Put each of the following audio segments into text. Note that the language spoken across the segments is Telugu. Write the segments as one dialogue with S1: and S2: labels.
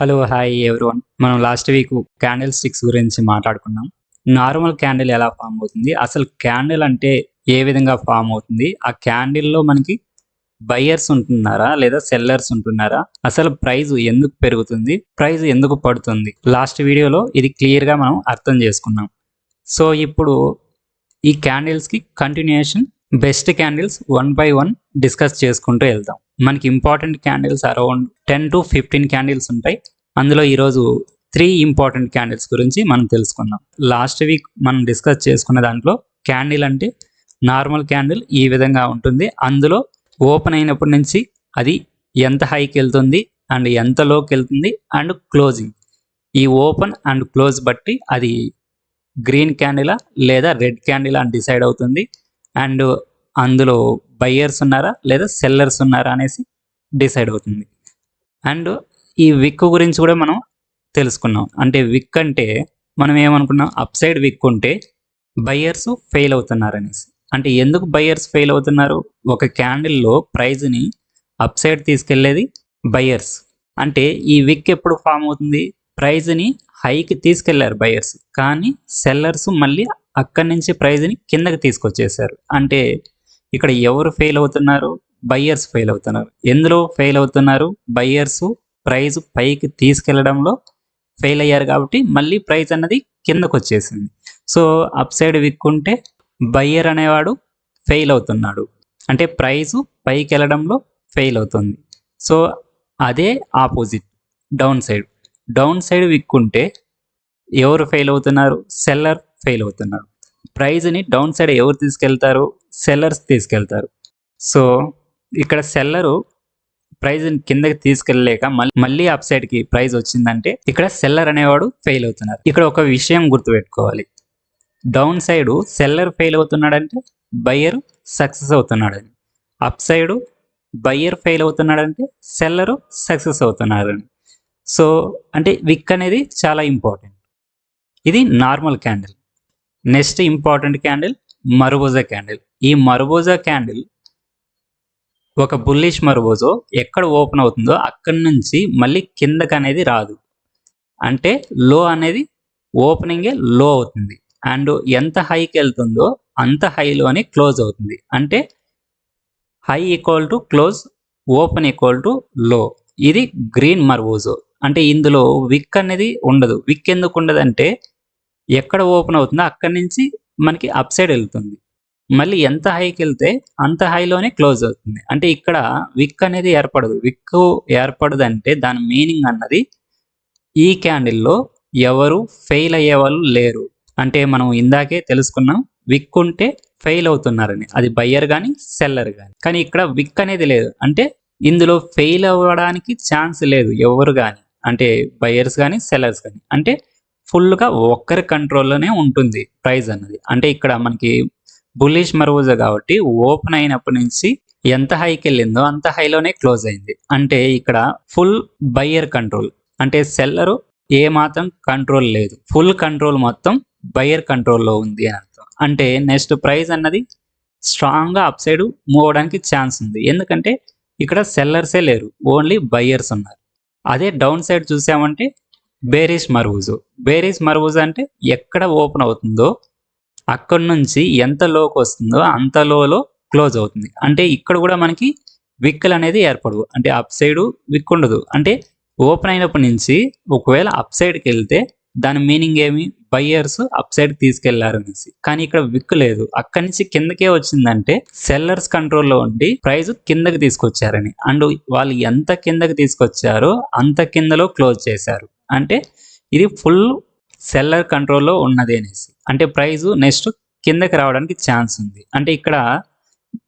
S1: హలో హాయ్ ఎవరోన్ మనం లాస్ట్ వీక్ క్యాండిల్ స్టిక్స్ గురించి మాట్లాడుకున్నాం. నార్మల్ క్యాండిల్ ఎలా ఫామ్ అవుతుంది? అసలు క్యాండిల్ అంటే ఏ విధంగా ఫామ్ అవుతుంది? ఆ క్యాండిల్లో మనకి బయ్యర్స్ ఉంటున్నారా? లేదా సెల్లర్స్ ఉంటున్నారా? అసలు ప్రైజ్ ఎందుకు పెరుగుతుంది? ప్రైజ్ ఎందుకు పడుతుంది? లాస్ట్ వీడియోలో ఇది క్లియర్గా మనం అర్థం చేసుకున్నాం. సో ఇప్పుడు ఈ క్యాండిల్స్కి continuation best candles one by one discuss చేసుకుంటూ వెళ్దాం. మనకి important candles around ten to fifteen candles ఉంటాయి. అందులో ఈరోజు త్రీ ఇంపార్టెంట్ క్యాండిల్స్ గురించి మనం తెలుసుకుందాం. లాస్ట్ వీక్ మనం డిస్కస్ చేసుకున్న దాంట్లో క్యాండిల్ అంటే నార్మల్ క్యాండిల్ ఈ విధంగా ఉంటుంది. అందులో ఓపెన్ అయినప్పటి నుంచి అది ఎంత హైకి వెళ్తుంది అండ్ ఎంత లోకి వెళ్తుంది అండ్ క్లోజింగ్. ఈ ఓపెన్ అండ్ క్లోజ్ బట్టి అది గ్రీన్ క్యాండిలా లేదా రెడ్ క్యాండిల్ అని డిసైడ్ అవుతుంది. అండ్ అందులో బయ్యర్స్ ఉన్నారా లేదా సెల్లర్స్ ఉన్నారా అనేసి డిసైడ్ అవుతుంది. అండ్ ఈ విక్ గురించి కూడా మనం తెలుసుకున్నాం. అంటే విక్ అంటే మనం ఏమనుకున్నాం? అప్ సైడ్ విక్ ఉంటే బయ్యర్స్ ఫెయిల్ అవుతున్నారు అనేసి. అంటే ఎందుకు బయ్యర్స్ ఫెయిల్ అవుతున్నారు? ఒక క్యాండిల్లో ప్రైజ్ని అప్ సైడ్ తీసుకెళ్ళేది బయ్యర్స్ అంటే ఈ విక్ ఎప్పుడు ఫామ్ అవుతుంది? ప్రైజ్ని హైకి తీసుకెళ్ళారు బయ్యర్స్ కానీ సెల్లర్స్ మళ్ళీ అక్కడి నుంచి ప్రైజ్ని కిందకి తీసుకొచ్చేసారు అంటే ఇక్కడ ఎవరు ఫెయిల్ అవుతున్నారు? బయ్యర్స్ ఫెయిల్ అవుతున్నారు. ఎందులో ఫెయిల్ అవుతున్నారు? బయ్యర్స్ ప్రైజ్ పైకి తీసుకెళ్ళడంలో ఫెయిల్ అయ్యారు కాబట్టి మళ్ళీ ప్రైజ్ అన్నది కిందకు వచ్చేసింది సో అప్ సైడ్ విక్కుంటే బయ్యర్ అనేవాడు ఫెయిల్ అవుతున్నాడు. అంటే ప్రైజ్ పైకి వెళ్ళడంలో ఫెయిల్ అవుతుంది. సో అదే opposite down side. Down side విక్కుంటే ఎవరు ఫెయిల్ అవుతున్నారు? సెల్లర్ ఫెయిల్ అవుతున్నాడు. ప్రైజ్ని డౌన్ సైడ్ ఎవరు తీసుకెళ్తారు? సెల్లర్స్ తీసుకెళ్తారు. సో ఇక్కడ సెల్లరు ప్రైజ్ని కిందకి తీసుకెళ్ళలేక మళ్ళీ మళ్ళీ అప్ సైడ్కి ప్రైజ్ వచ్చిందంటే ఇక్కడ సెల్లర్ అనేవాడు ఫెయిల్ అవుతున్నారు ఇక్కడ ఒక విషయం గుర్తుపెట్టుకోవాలి. డౌన్ సైడ్ సెల్లర్ ఫెయిల్ అవుతున్నాడంటే బయ్యర్ సక్సెస్ అవుతున్నాడని. అప్ సైడ్ బయ్యర్ ఫెయిల్ అవుతున్నాడంటే సెల్లరు సక్సెస్ అవుతున్నాడని సో అంటే విక్ అనేది చాలా ఇంపార్టెంట్. ఇది normal candle. Next important candle marubozu candle. ఈ మరుబోజా క్యాండిల్ ఒక బుల్లిష్ మరుబోజో ఎక్కడ ఓపెన్ అవుతుందో అక్కడి నుంచి మళ్ళీ కిందకు అనేది రాదు. అంటే లో అనేది ఓపెనింగే లో అవుతుంది. అండ్ ఎంత హైకి వెళ్తుందో అంత హైలోనే క్లోజ్ అవుతుంది. అంటే high equal to close open equal to low. ఇది గ్రీన్ మర్వోజో అంటే ఇందులో విక్ అనేది ఉండదు. విక్ ఎందుకు ఉండదంటే ఎక్కడ ఓపెన్ అవుతుందో అక్కడి నుంచి మనకి అప్ సైడ్ వెళ్తుంది. మళ్ళీ ఎంత హైకి వెళ్తే అంత హైలోనే క్లోజ్ అవుతుంది. అంటే ఇక్కడ విక్ అనేది ఏర్పడదు. విక్ ఏర్పడదు అంటే దాని మీనింగ్ అన్నది ఈ క్యాండిల్లో ఎవరు ఫెయిల్ అయ్యే వాళ్ళు లేరు. అంటే మనం ఇందాకే తెలుసుకున్నాం విక్ ఉంటే ఫెయిల్ అవుతున్నారని. అది బయ్యర్ కానీ సెల్లర్ కానీ కానీ ఇక్కడ విక్ అనేది లేదు. అంటే ఇందులో ఫెయిల్ అవ్వడానికి ఛాన్స్ లేదు ఎవరు కానీ అంటే బయ్యర్స్ కానీ సెల్లర్స్ కానీ అంటే ఫుల్గా ఒక్కరి కంట్రోల్లోనే ఉంటుంది ప్రైజ్ అన్నది. అంటే ఇక్కడ మనకి బులిష్ మరువుజ కాబట్టి ఓపెన్ అయినప్పటి నుంచి ఎంత హైకి వెళ్ళిందో అంత హైలోనే క్లోజ్ అయింది. అంటే ఇక్కడ ఫుల్ బయ్యర్ కంట్రోల్. అంటే సెల్లరు ఏ మాత్రం కంట్రోల్ లేదు. ఫుల్ కంట్రోల్ మొత్తం బయ్యర్ కంట్రోల్లో ఉంది అని అర్థం. అంటే నెక్స్ట్ ప్రైస్ అన్నది స్ట్రాంగ్గా అప్ సైడ్ మూవ్ అవడానికి ఛాన్స్ ఉంది. ఎందుకంటే ఇక్కడ సెల్లర్సే లేరు. ఓన్లీ బయ్యర్స్ ఉన్నారు. అదే డౌన్ సైడ్ చూసామంటే బేరీస్ మర్వూజు బేరీస్ మర్వూజ్ అంటే ఎక్కడ ఓపెన్ అవుతుందో అక్కడ నుంచి ఎంత లోకి వస్తుందో అంత లోలో క్లోజ్ అవుతుంది. అంటే ఇక్కడ కూడా మనకి విక్కులు అనేది ఏర్పడవు. అంటే అప్ సైడ్ విక్ ఉండదు. అంటే ఓపెన్ అయినప్పటి నుంచి ఒకవేళ అప్ సైడ్కి వెళ్తే దాని మీనింగ్ ఏమి? బయ్యర్స్ అప్ సైడ్ తీసుకెళ్ళారు అనేసి. కానీ ఇక్కడ విక్ లేదు. అక్కడి నుంచి కిందకే వచ్చిందంటే సెల్లర్స్ కంట్రోల్లో ఉండి ప్రైస్ కిందకి తీసుకొచ్చారని. అండ్ వాళ్ళు ఎంత కిందకి తీసుకొచ్చారో అంత కిందలో క్లోజ్ చేశారు. అంటే ఇది ఫుల్ సెల్లర్ కంట్రోల్లో ఉన్నది అనేసి. అంటే ప్రైజు నెక్స్ట్ కిందకి రావడానికి ఛాన్స్ ఉంది. అంటే ఇక్కడ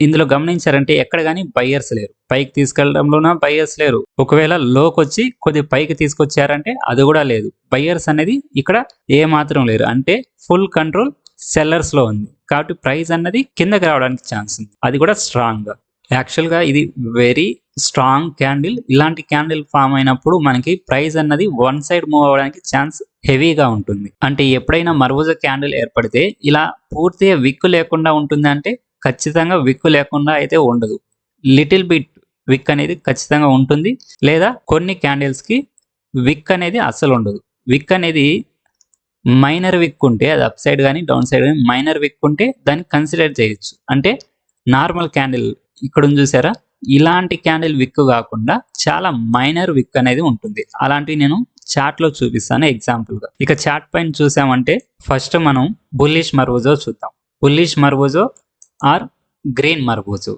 S1: ఇందులో గమనించారంటే ఎక్కడ కానీ బయ్యర్స్ లేరు. పైకి తీసుకెళ్ళడంలోన బయ్యర్స్ లేరు. ఒకవేళ లోకి వచ్చి కొద్ది పైకి తీసుకొచ్చారంటే అది కూడా లేదు. బయ్యర్స్ అనేది ఇక్కడ ఏ మాత్రం లేరు. అంటే ఫుల్ కంట్రోల్ సెల్లర్స్లో ఉంది. కాబట్టి ప్రైస్ అన్నది కిందకి రావడానికి ఛాన్స్ ఉంది. అది కూడా స్ట్రాంగ్ యాక్చువల్గా ఇది వెరీ స్ట్రాంగ్ క్యాండిల్. ఇలాంటి క్యాండిల్ ఫామ్ అయినప్పుడు మనకి ప్రైస్ అన్నది వన్ సైడ్ మూవ్ అవ్వడానికి ఛాన్స్ హెవీగా ఉంటుంది. అంటే ఎప్పుడైనా మర్వజ క్యాండిల్ ఏర్పడితే ఇలా పూర్తిగా విక్కు లేకుండా ఉంటుంది అంటే ఖచ్చితంగా విక్కు లేకుండా అయితే ఉండదు. లిటిల్ బిట్ విక్ అనేది ఖచ్చితంగా ఉంటుంది. లేదా కొన్ని క్యాండిల్స్కి విక్ అనేది అస్సలు ఉండదు. విక్ అనేది మైనర్ విక్ ఉంటే అది అప్ సైడ్ కానీ డౌన్ సైడ్ కానీ మైనర్ విక్ ఉంటే దాన్ని కన్సిడర్ చేయొచ్చు. అంటే నార్మల్ క్యాండిల్ ఇక్కడ చూసారా? ఇలాంటి క్యాండిల్ విక్ కాకుండా చాలా మైనర్ విక్ అనేది ఉంటుంది. అలాంటివి నేను చాట్లో చూపిస్తాను ఎగ్జాంపుల్గా. ఇక చార్ట్ పైన చూసామంటే ఫస్ట్ మనం బుల్లిష్ మర్బోజో చూద్దాం. Bullish marubozu or green marubozu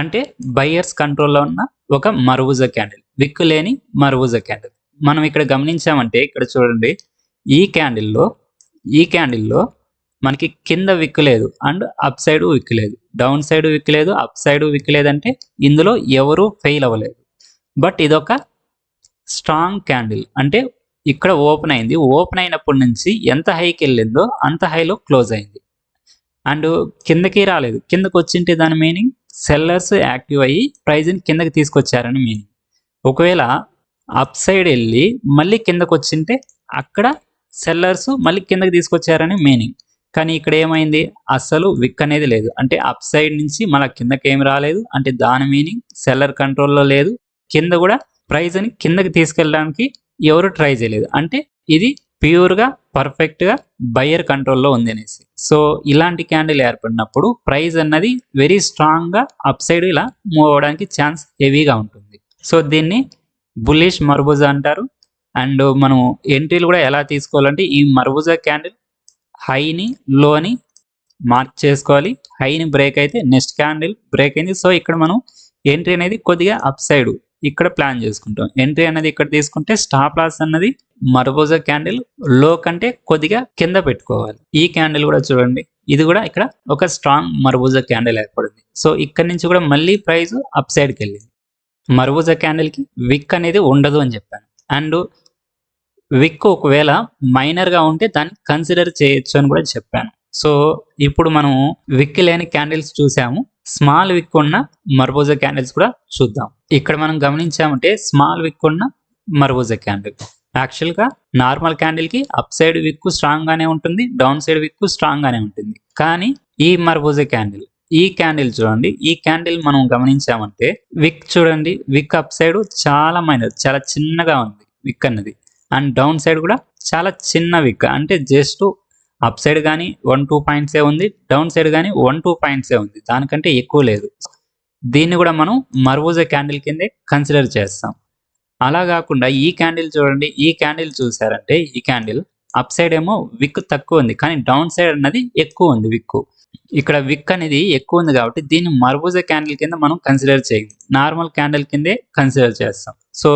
S1: అంటే బయ్యర్స్ కంట్రోల్లో ఉన్న ఒక మర్వూజా క్యాండిల్. విక్ లేని మర్వూజా క్యాండిల్. మనం ఇక్కడ గమనించామంటే ఇక్కడ చూడండి ఈ క్యాండిల్లో ఈ క్యాండిల్లో మనకి కింద విక్ లేదు అండ్ అప్ సైడ్ విక్ లేదు. డౌన్ సైడ్ విక్కలేదు అప్ సైడ్ విక్కలేదంటే ఇందులో ఎవరు ఫెయిల్ అవ్వలేదు. బట్ ఇదొక స్ట్రాంగ్ క్యాండిల్. అంటే ఇక్కడ ఓపెన్ అయింది. ఓపెన్ అయినప్పటి నుంచి ఎంత హైకి వెళ్ళిందో అంత హైలో క్లోజ్ అయింది. అండ్ కిందకి రాలేదు. కిందకి వచ్చింటే దాని మీనింగ్? సెల్లర్స్ యాక్టివ్ అయ్యి ప్రైజ్ని కిందకి తీసుకొచ్చారని మీనింగ్. ఒకవేళ అప్ సైడ్ వెళ్ళి మళ్ళీ కిందకు వచ్చింటే అక్కడ సెల్లర్స్ మళ్ళీ కిందకి తీసుకొచ్చారని మీనింగ్. కానీ ఇక్కడ ఏమైంది? అస్సలు విక్ అనేది లేదు. అంటే అప్ సైడ్ నుంచి మన కిందకి ఏమి రాలేదు. అంటే దాని మీనింగ్ సెల్లర్ కంట్రోల్లో లేదు. కింద కూడా ప్రైజ్ అని కిందకి తీసుకెళ్ళడానికి ఎవరు ట్రై చేయలేదు. అంటే ఇది ప్యూర్గా పర్ఫెక్ట్గా బయర్ కంట్రోల్లో ఉంది అనేసి. సో ఇలాంటి క్యాండిల్ ఏర్పడినప్పుడు ప్రైజ్ అన్నది వెరీ స్ట్రాంగ్గా అప్ సైడ్ ఇలా మూవ్ అవడానికి ఛాన్స్ హెవీగా ఉంటుంది. సో దీన్ని బుల్లిష్ మర్బుజా అంటారు. అండ్ మనం ఎంట్రీలు కూడా ఎలా తీసుకోవాలంటే ఈ మర్బుజా క్యాండిల్ హైని లోని మార్క్ చేసుకోవాలి. హైని బ్రేక్ అయితే నెక్స్ట్ క్యాండిల్ బ్రేక్ అయింది. సో ఇక్కడ మనం ఎంట్రీ అనేది కొద్దిగా అప్ సైడ్ ఇక్కడ ప్లాన్ చేసుకుంటాం. ఎంట్రీ అనేది ఇక్కడ తీసుకుంటే స్టాప్ లాస్ అన్నది మర్బోజా క్యాండిల్లో కంటే కొద్దిగా కింద పెట్టుకోవాలి. ఈ క్యాండిల్ కూడా చూడండి. ఇది కూడా ఇక్కడ ఒక స్ట్రాంగ్ మర్బోజా క్యాండిల్ ఏర్పడింది. సో ఇక్కడ నుంచి కూడా మళ్ళీ ప్రైస్ అప్ సైడ్కి వెళ్ళింది. మర్బోజా క్యాండిల్కి విక్ అనేది ఉండదు అని చెప్పాను. అండ్ విక్ ఒకవేళ మైనర్గా ఉంటే దాన్ని కన్సిడర్ చేయొచ్చు అని కూడా చెప్పాను. సో ఇప్పుడు మనం విక్ లేని క్యాండిల్స్ చూసాము. స్మాల్ విక్ ఉన్న మర్బోజా క్యాండిల్స్ కూడా చూద్దాం. ఇక్కడ మనం గమనించామంటే స్మాల్ విక్ ఉన్న మర్బోజా క్యాండిల్ యాక్చువల్గా నార్మల్ క్యాండిల్కి అప్ సైడ్ విక్ స్ట్రాంగ్గానే ఉంటుంది డౌన్ సైడ్ విక్ స్ట్రాంగ్గానే ఉంటుంది. కానీ ఈ మర్బోజా క్యాండిల్ ఈ క్యాండిల్ చూడండి. ఈ క్యాండిల్ మనం గమనించామంటే విక్ చూడండి విక్ అప్ సైడ్ చాలా మైనర్ చాలా చిన్నగా ఉంది విక్ అన్నది. అండ్ డౌన్ సైడ్ కూడా చాలా చిన్న విక్. అంటే జస్ట్ అప్ సైడ్ కానీ వన్ టూ పాయింట్సే ఉంది డౌన్ సైడ్ కానీ వన్ టూ పాయింట్సే ఉంది. దానికంటే ఎక్కువ లేదు. దీన్ని కూడా మనం మర్వూజ క్యాండిల్ కిందే కన్సిడర్ చేస్తాం. అలా కాకుండా ఈ క్యాండిల్ చూడండి ఈ క్యాండిల్ చూసారంటే ఈ క్యాండిల్ అప్ సైడ్ ఏమో విక్ తక్కువ ఉంది కానీ డౌన్ సైడ్ అన్నది ఎక్కువ ఉంది విక్ ఇక్కడ విక్ అనేది ఎక్కువ ఉంది కాబట్టి దీన్ని మర్బూజ క్యాండిల్ కింద మనం కన్సిడర్ చేయం నార్మల్ క్యాండిల్ కిందే కన్సిడర్ చేస్తాం. సో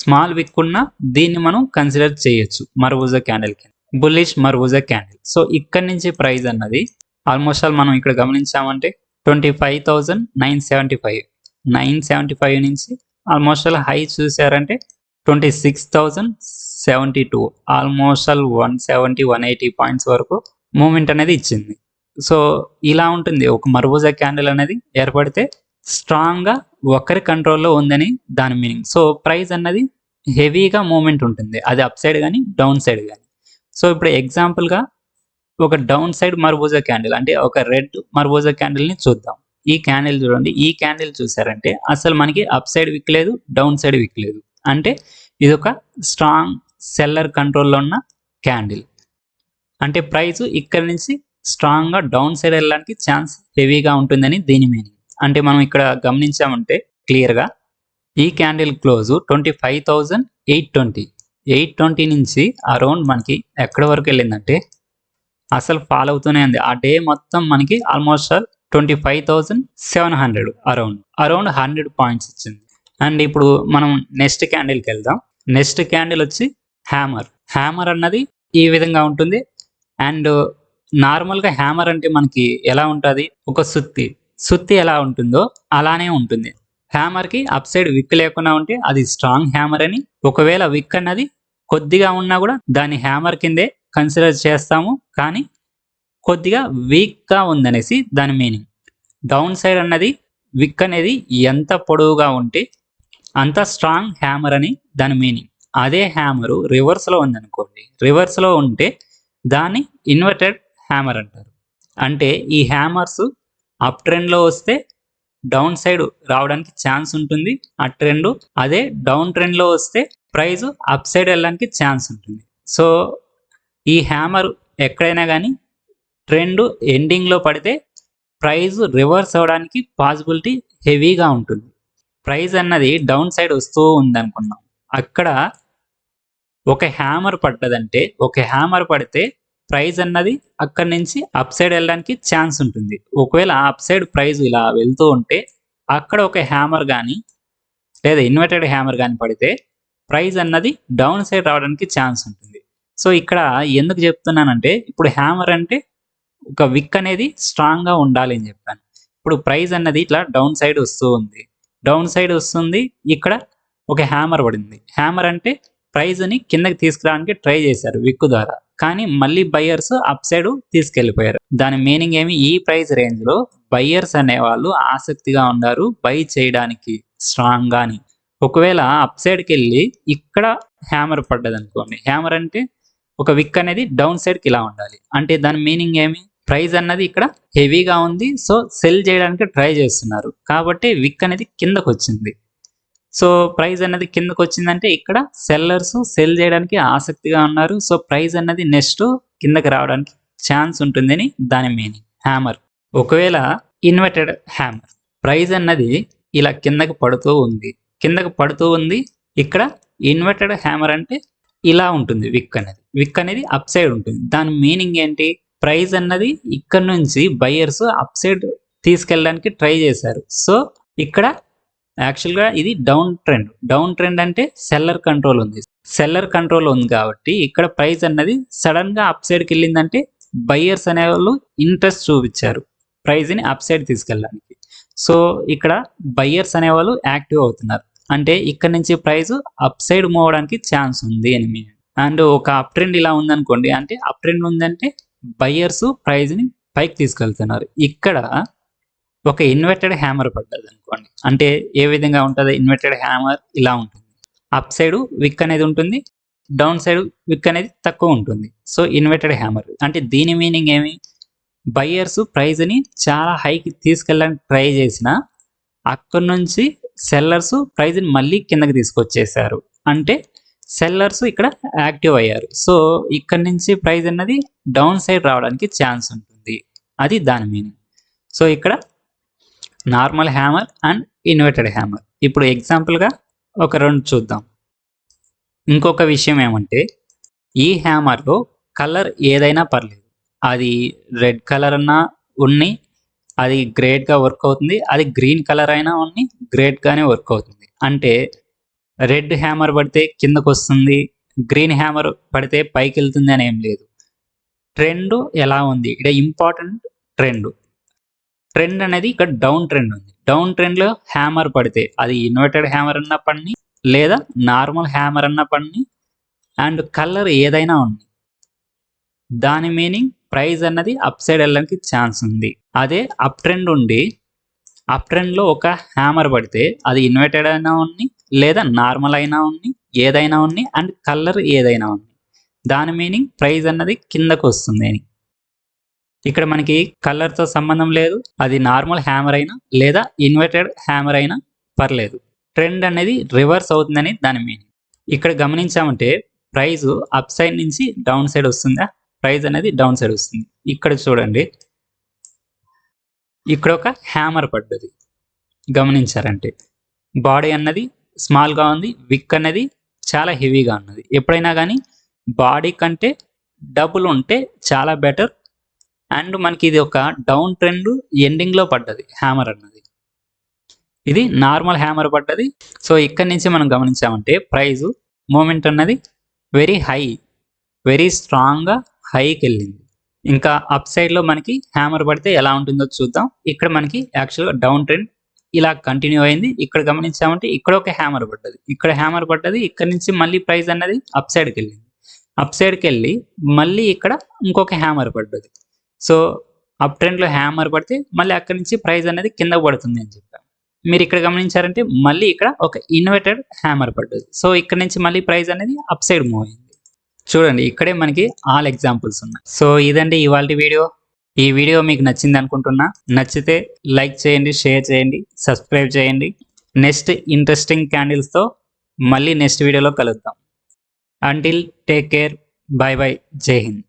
S1: స్మాల్ విక్ ఉన్న దీన్ని మనం కన్సిడర్ చేయొచ్చు మర్బూజా క్యాండిల్ కింద. బుల్లిష్ మర్బూజా క్యాండిల్ సో ఇక్కడ నుంచి ప్రైస్ అన్నది ఆల్మోస్ట్ ఆల్ మనం ఇక్కడ గమనించామంటే twenty five thousand nine seventy five nine seventy five నుంచి ఆల్మోస్ట్ ఆల్ హై చూసారంటే twenty six thousand seventy two almost all one seventy one eighty points వరకు మూమెంట్ అనేది ఇచ్చింది. సో ఇలా ఉంటుంది. ఒక మర్బూజా క్యాండిల్ అనేది ఏర్పడితే స్ట్రాంగ్గా ఒకరి కంట్రోల్లో ఉందని దాని మీనింగ్. సో ప్రైస్ అన్నది హెవీగా మూమెంట్ ఉంటుంది. అది అప్ సైడ్ కానీ డౌన్ సైడ్ కానీ సో ఇప్పుడు ఎగ్జాంపుల్గా ఒక డౌన్ సైడ్ మర్బూజా క్యాండిల్ అంటే ఒక రెడ్ మర్బూజా క్యాండిల్ని చూద్దాం. ఈ క్యాండిల్ చూడండి. ఈ క్యాండిల్ చూసారంటే అసలు మనకి అప్ సైడ్ విక్కలేదు డౌన్ సైడ్ విక్కలేదు అంటే ఇది ఒక స్ట్రాంగ్ సెల్లర్ కంట్రోల్లో ఉన్న క్యాండిల్. అంటే ప్రైస్ ఇక్కడ నుంచి స్ట్రాంగ్గా డౌన్ సైడ్ వెళ్ళడానికి ఛాన్స్ హెవీగా ఉంటుందని దీని మీనింగ్. అంటే మనం ఇక్కడ గమనించామంటే క్లియర్గా ఈ candle close twenty five thousand eight twenty. Eight twenty నుంచి అరౌండ్ మనకి ఎక్కడి వరకు వెళ్ళిందంటే అసలు ఫాలో అవుతూనే ఉంది. ఆ డే మొత్తం మనకి almost twenty five thousand seven hundred around. Around hundred points ఇచ్చింది అండ్ ఇప్పుడు మనం నెక్స్ట్ క్యాండిల్కి వెళ్దాం. నెక్స్ట్ క్యాండిల్ వచ్చి హ్యామర్. హ్యామర్ అన్నది ఈ విధంగా ఉంటుంది. అండ్ నార్మల్గా హ్యామర్ అంటే మనకి ఎలా ఉంటుంది? ఒక సుత్తి. సుత్తి ఎలా ఉంటుందో అలానే ఉంటుంది. హ్యామర్కి అప్ సైడ్ విక్ లేకుండా ఉంటే అది స్ట్రాంగ్ హ్యామర్ అని. ఒకవేళ విక్ అన్నది కొద్దిగా ఉన్నా కూడా దాన్ని హ్యామర్ కిందే కన్సిడర్ చేస్తాము. కానీ కొద్దిగా వీక్గా ఉందనేసి దాని మీనింగ్ డౌన్ సైడ్ అన్నది విక్ అనేది ఎంత పొడవుగా ఉంటే అంత స్ట్రాంగ్ హ్యామర్ అని దాని మీనింగ్ అదే హ్యామరు రివర్స్లో ఉందనుకోండి. రివర్స్లో ఉంటే దాన్ని ఇన్వర్టెడ్ హ్యామర్ అంటారు. అంటే ఈ హ్యామర్స్ అప్ ట్రెండ్లో వస్తే డౌన్ సైడ్ రావడానికి ఛాన్స్ ఉంటుంది ఆ ట్రెండ్. అదే డౌన్ ట్రెండ్లో వస్తే ప్రైజ్ అప్ సైడ్ వెళ్ళడానికి ఛాన్స్ ఉంటుంది. సో ఈ హ్యామర్ ఎక్కడైనా కానీ ట్రెండ్ ఎండింగ్లో పడితే ప్రైజ్ రివర్స్ అవడానికి పాసిబిలిటీ హెవీగా ఉంటుంది. ప్రైజ్ అన్నది డౌన్ సైడ్ వస్తూ ఉందనుకున్నాం. అక్కడ ఒక హ్యామర్ పడ్డదంటే ఒక హ్యామర్ పడితే ప్రైజ్ అన్నది అక్కడి నుంచి అప్ సైడ్ వెళ్ళడానికి ఛాన్స్ ఉంటుంది. ఒకవేళ అప్ సైడ్ ప్రైజ్ ఇలా వెళ్తూ ఉంటే అక్కడ ఒక హ్యామర్ కానీ లేదా ఇన్వర్టెడ్ హ్యామర్ కానీ పడితే ప్రైజ్ అన్నది డౌన్ సైడ్ రావడానికి ఛాన్స్ ఉంటుంది. సో ఇక్కడ ఎందుకు చెప్తున్నానంటే ఇప్పుడు హ్యామర్ అంటే ఒక విక్ అనేది స్ట్రాంగ్గా ఉండాలి అని చెప్పాను. ఇప్పుడు ప్రైజ్ అన్నది ఇట్లా డౌన్ సైడ్ వస్తూ ఉంది. డౌన్ సైడ్ వస్తుంది ఇక్కడ ఒక హ్యామర్ పడింది. హ్యామర్ అంటే ప్రైజ్ని కిందకి తీసుకురావడానికి ట్రై చేశారు విక్కు ద్వారా. కానీ మళ్ళీ బయ్యర్స్ అప్ సైడ్ తీసుకెళ్ళిపోయారు దాని మీనింగ్ ఏమి? ఈ ప్రైస్ రేంజ్లో బయ్యర్స్ అనేవాళ్ళు ఆసక్తిగా ఉన్నారు బై చేయడానికి స్ట్రాంగ్ గాని. ఒకవేళ అప్ సైడ్కి వెళ్ళి ఇక్కడ హ్యామర్ పడ్డది అనుకోండి హ్యామర్ అంటే ఒక విక్ అనేది డౌన్ సైడ్కి ఇలా ఉండాలి. అంటే దాని మీనింగ్ ఏమి? ప్రైజ్ అన్నది ఇక్కడ హెవీగా ఉంది సో సెల్ చేయడానికి ట్రై చేస్తున్నారు. కాబట్టి విక్ అనేది కిందకు వచ్చింది సో ప్రైస్ అన్నది కిందకు వచ్చిందంటే ఇక్కడ సెల్లర్స్ సెల్ చేయడానికి ఆసక్తిగా ఉన్నారు. సో ప్రైస్ అన్నది నెక్స్ట్ కిందకి రావడానికి ఛాన్స్ ఉంటుందని దాని మీనింగ్ హ్యామర్ ఒకవేళ ఇన్వర్టెడ్ హ్యామర్ ప్రైజ్ అన్నది ఇలా కిందకి పడుతూ ఉంది. కిందకి పడుతూ ఉంది. ఇక్కడ ఇన్వర్టెడ్ హ్యామర్ అంటే ఇలా ఉంటుంది విక్ అనేది. విక్ అనేది అప్ సైడ్ ఉంటుంది. దాని మీనింగ్ ఏంటి? ప్రైజ్ అన్నది ఇక్కడ నుంచి బయ్యర్స్ అప్ సైడ్ తీసుకెళ్ళడానికి ట్రై చేశారు. సో ఇక్కడ యాక్చువల్గా ఇది డౌన్ ట్రెండ్ డౌన్ ట్రెండ్ అంటే సెల్లర్ కంట్రోల్ ఉంది. సెల్లర్ కంట్రోల్ ఉంది కాబట్టి ఇక్కడ ప్రైస్ అన్నది సడన్గా అప్ సైడ్కి వెళ్ళిందంటే బయ్యర్స్ అనేవాళ్ళు ఇంట్రెస్ట్ చూపించారు. ప్రైస్ని అప్ సైడ్ తీసుకెళ్ళడానికి. సో ఇక్కడ బయ్యర్స్ అనేవాళ్ళు యాక్టివ్ అవుతున్నారు. అంటే ఇక్కడ నుంచి ప్రైస్ అప్ సైడ్ మూవ్ అవడానికి ఛాన్స్ ఉంది అని మీ అండ్ ఒక అప్ ట్రెండ్ ఇలా ఉందనుకోండి అంటే అప్ ట్రెండ్ ఉందంటే బయ్యర్స్ ప్రైజ్ని పైకి తీసుకెళ్తున్నారు. ఇక్కడ ఒక ఇన్వర్టెడ్ హ్యామర్ పడ్డది అనుకోండి. అంటే ఏ విధంగా ఉంటుంది? ఇన్వర్టెడ్ హ్యామర్ ఇలా ఉంటుంది. అప్ సైడ్ విక్ అనేది ఉంటుంది. డౌన్ సైడ్ విక్ అనేది తక్కువ ఉంటుంది. సో ఇన్వర్టెడ్ హ్యామర్ అంటే దీని మీనింగ్ ఏమి? బయ్యర్స్ ప్రైజ్ని చాలా హైకి తీసుకెళ్ళడానికి ట్రై చేసినా అక్కడి నుంచి సెల్లర్స్ ప్రైజ్ని మళ్ళీ కిందకి తీసుకొచ్చేసారు అంటే సెల్లర్స్ ఇక్కడ యాక్టివ్ అయ్యారు. సో ఇక్కడ నుంచి ప్రైజ్ అన్నది డౌన్ సైడ్ రావడానికి ఛాన్స్ ఉంటుంది. అది దాని మీనింగ్ సో ఇక్కడ normal hammer and inverted hammer. ఇప్పుడు ఎగ్జాంపుల్గా ఒక రెండు చూద్దాం. ఇంకొక విషయం ఏమంటే ఈ హ్యామర్లో కలర్ ఏదైనా పర్లేదు. అది రెడ్ కలర్ అన్నా ఉన్ని అది గ్రేట్గా వర్క్ అవుతుంది. అది గ్రీన్ కలర్ అయినా ఉన్ని గ్రేట్గానే వర్క్ అవుతుంది. అంటే రెడ్ హ్యామర్ పడితే కిందకు వస్తుంది గ్రీన్ హ్యామర్ పడితే పైకి వెళ్తుంది అని ఏం లేదు. ట్రెండ్ ఎలా ఉంది? ఇక్కడ ఇంపార్టెంట్ ట్రెండ్. ట్రెండ్ అనేది ఇక్కడ డౌన్ ట్రెండ్ ఉంది. డౌన్ ట్రెండ్లో హ్యామర్ పడితే అది ఇన్వర్టెడ్ హ్యామర్ అన్న పడిని లేదా నార్మల్ హ్యామర్ అన్న పడిని అండ్ కలర్ ఏదైనా ఉంది. దాని మీనింగ్ ప్రైస్ అన్నది అప్ సైడ్ వెళ్ళడానికి ఛాన్స్ ఉంది. అదే అప్ ట్రెండ్ ఉండి అప్ ట్రెండ్లో ఒక హ్యామర్ పడితే అది ఇన్వర్టెడ్ అయినా ఉంది లేదా నార్మల్ అయినా ఉంది ఏదైనా ఉంది అండ్ కలర్ ఏదైనా ఉంది. దాని మీనింగ్ ప్రైస్ అన్నది కిందకు వస్తుంది. అని ఇక్కడ మనకి కలర్తో సంబంధం లేదు. అది నార్మల్ హ్యామర్ అయినా లేదా ఇన్వర్టెడ్ హ్యామర్ అయినా పర్లేదు. ట్రెండ్ అనేది రివర్స్ అవుతుందని దాని మీనింగ్ ఇక్కడ గమనించామంటే ప్రైస్ అప్ సైడ్ నుంచి డౌన్ సైడ్ వస్తుందా? ప్రైస్ అనేది డౌన్ సైడ్ వస్తుంది. ఇక్కడ చూడండి. ఇక్కడ ఒక హ్యామర్ పడ్డది. గమనించారంటే. బాడీ అన్నది స్మాల్గా ఉంది. విక్ అనేది చాలా హెవీగా ఉన్నది. ఎప్పుడైనా కానీ బాడీ కంటే డబుల్ ఉంటే చాలా బెటర్ అండ్ మనకి ఇది ఒక డౌన్ ట్రెండ్ ఎండింగ్లో పడ్డది హ్యామర్ అన్నది. ఇది నార్మల్ హ్యామర్ పడ్డది. సో ఇక్కడ నుంచి మనం గమనించామంటే ప్రైజ్ మూమెంట్ అన్నది వెరీ హై వెరీ స్ట్రాంగ్గా హైకి వెళ్ళింది. ఇంకా అప్ సైడ్లో మనకి హ్యామర్ పడితే ఎలా ఉంటుందో చూద్దాం. ఇక్కడ మనకి యాక్చువల్గా డౌన్ ట్రెండ్ ఇలా కంటిన్యూ అయింది. ఇక్కడ గమనించామంటే ఇక్కడ ఒక హ్యామర్ పడ్డది. ఇక్కడ హ్యామర్ పడ్డది ఇక్కడ నుంచి మళ్ళీ ప్రైస్ అన్నది అప్ సైడ్కి వెళ్ళింది. అప్ సైడ్కి వెళ్ళి మళ్ళీ ఇక్కడ ఇంకొక హ్యామర్ పడ్డది. సో అప్ ట్రెండ్లో హ్యామర్ పడితే మళ్ళీ అక్కడి నుంచి ప్రైస్ అనేది కింద పడుతుంది అని చెప్పాం మీరు ఇక్కడ గమనించారంటే మళ్ళీ ఇక్కడ ఒక ఇన్వర్టెడ్ హ్యామర్ పడ్డది. సో ఇక్కడ నుంచి మళ్ళీ ప్రైస్ అనేది అప్ సైడ్ మూవ్ అయింది. చూడండి ఇక్కడే మనకి ఆల్ ఎగ్జాంపుల్స్ ఉన్నాయి. సో ఇదండి ఇవాళ వీడియో. ఈ వీడియో మీకు నచ్చింది అనుకుంటున్నా. నచ్చితే లైక్ చేయండి షేర్ చేయండి సబ్స్క్రైబ్ చేయండి. నెక్స్ట్ ఇంట్రెస్టింగ్ క్యాండిల్స్తో మళ్ళీ నెక్స్ట్ వీడియోలో కలుద్దాం. Until take care bye bye జై హింద్